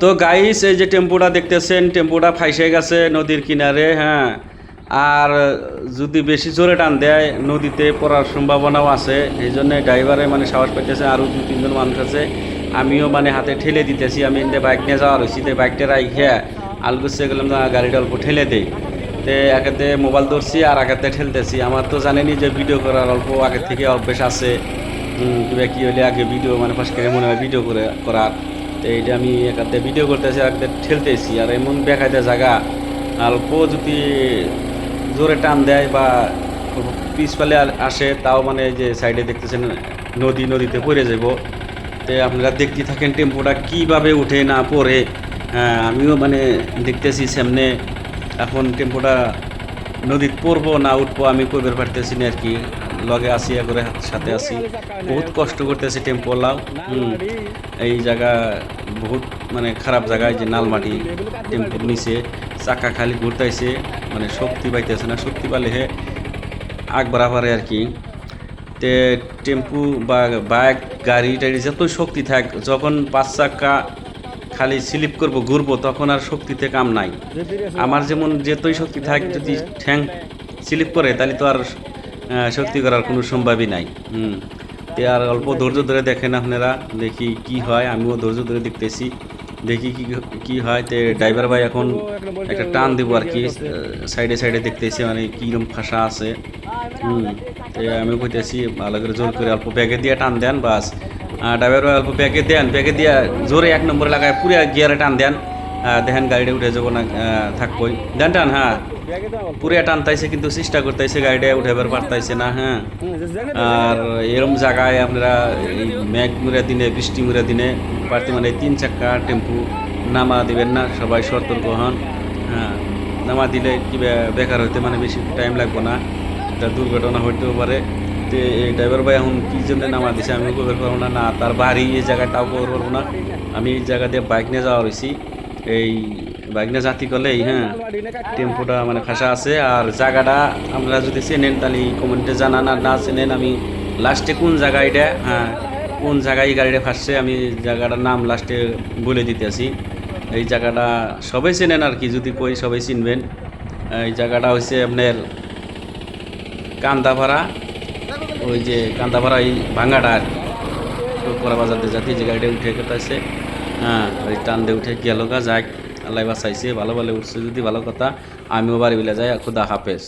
তো গাইস এই যে টেম্পুটা দেখতেছেন, টেম্পুটা ফাইসে গেছে নদীর কিনারে হ্যাঁ। আর যদি বেশি জোরে টান দেয়, নদীতে পড়ার সম্ভাবনাও আছে। এই জন্য ড্রাইভারে মানে সাহস পাইতেছে আরও দু তিনজন মানুষ আছে। আমিও মানে হাতে ঠেলে দিতেছি, আমি এনে বাইক নিয়ে যাওয়ার হয়েছি তো বাইকটা রাইখে আলগুসে গেলাম গাড়িটা অল্প ঠেলে দেই। তে একেতে মোবাইল ধরছি আর একেতে ঠেলতেছি। আমার তো জানেনি যে ভিডিও করার অল্প আগে থেকে অভ্যেস আছে। কিবা কি হলে আগে ভিডিও মানে ফার্স্ট মনে হয় ভিডিও করে, করার। তো এইটা আমি একাতে ভিডিও করতেছি আর একাতে ঠেলতেছি। আর এমন দেখাইতে জায়গা অল্প যদি জোরে টান দেয় বা পিছপালে আ- আসে, তাও মানে যে সাইডে দেখতেছেন, নদী নদীতে পড়ে যাব তো আপনারা দেখতে থাকেন টেম্পোটা কীভাবে উঠে না পড়ে। হ্যাঁ আমিও মানে দেখতেছি সামনে, এখন টেম্পোটা নদীত পড়ব না উঠবো, আমি কইবার পারতেছি না আর কি। লগে আসি করে সাথে আসি। বহুত কষ্ট করতেছি টেম্পো লাও। হুম, এই জায়গা বহুত মানে খারাপ জায়গায় যে নালমাটি টেম্পোর নিচে। চাকা খালি ঘুরতাইছে মানে শক্তি পাইতেছে না। শক্তি পালে হে আগ বাড়াবারে আর কি। তে টেম্পু বা বাইক, গাড়ি টাড়ি যত শক্তি থাক, যখন পাঁচ চাকা খালি স্লিপ করব, ঘুরবো, তখন আর শক্তিতে কাম নাই। আমার যেমন যেতই শক্তি থাক, যদি ঠ্যাং স্লিপ করে, তাহলে তো আর আহ, শক্তি করার কোনো সম্ভাবই নাই। হুম। আর অল্প ধৈর্য ধরে দেখেন আপনারা দেখি কি হয় আমিও ধৈর্য ধরে দেখতেছি। দেখি কি কি হয় তে ড্রাইভার ভাই এখন একটা টান দেবো আর কি সাইডে সাইডে দেখতেছি মানে কীরকম ফাঁসা আছে। হুম। তো আমি কইতেছি ভালো করে জোর করে অল্প ব্যাগে দিয়ে টান দেন বাস। ড্রাইভার ভাই অল্প ব্যাগে দেন ব্যাগে দিয়ে জোরে এক নম্বরে লাগায় পুরো গিয়ারে টান দেন। দেখেন গাড়িটা উঠে যাব না থাকবই। দেন টান হ্যাঁ। পুরো টানতাইছে কিন্তু চেষ্টা করতেছে গাড়িটা উঠেবার পারতাইছে না হ্যাঁ। আর এরম জায়গায় আপনারা এই মুড়া দিনে, বৃষ্টি মুড়া দিনে, পারতে মানে তিন চাক্কা টেম্পু নামা দিবেন না, সবাই সতর্ক হন হ্যাঁ। নামা দিলে কি বেকার হইতে মানে বেশি টাইম লাগবে না, এটা দুর্ঘটনা হইতেও পারে। তো এই ড্রাইভার ভাই এখন কী জন্য নামা দিছে আমি কবে পারব না না, তার বাড়ি এই জায়গায় তাও পারব না। আমি এই জায়গা দিয়ে বাইক নিয়ে যাওয়া হয়েছি এই বাইক নিয়ে জাতি করলেই হ্যাঁ টেম্পোটা মানে ফাঁসা আছে। আর জায়গাটা আপনারা যদি চেনেন, তাহলে কমেন্টে জানান। আর না চেনেন, আমি লাস্টে কোন জায়গা এটা হ্যাঁ কোন জায়গায় গাড়িটা ফাঁসছে আমি জায়গাটার নাম লাস্টে বলে দিতেছি এই জায়গাটা সবাই চেনেন আর কি, যদি কই সবাই চিনবেন। এই জায়গাটা হচ্ছে আপনার কান্দাপাড়া ওই যে কান্দাপাড়া এই ভাঙ্গাটা আর কি। করা বাজাতে যাতে যে গাড়িটা উঠে কেটাছে হ্যাঁ ওই টান দিয়ে উঠে গেল গা, যাক, আল্লাহ বাঁচাইছে ভালো ভালো উঠছে, যদি ভালো কথা, আমিও বাড়ি বেলা যাই খুদা হাফেজ।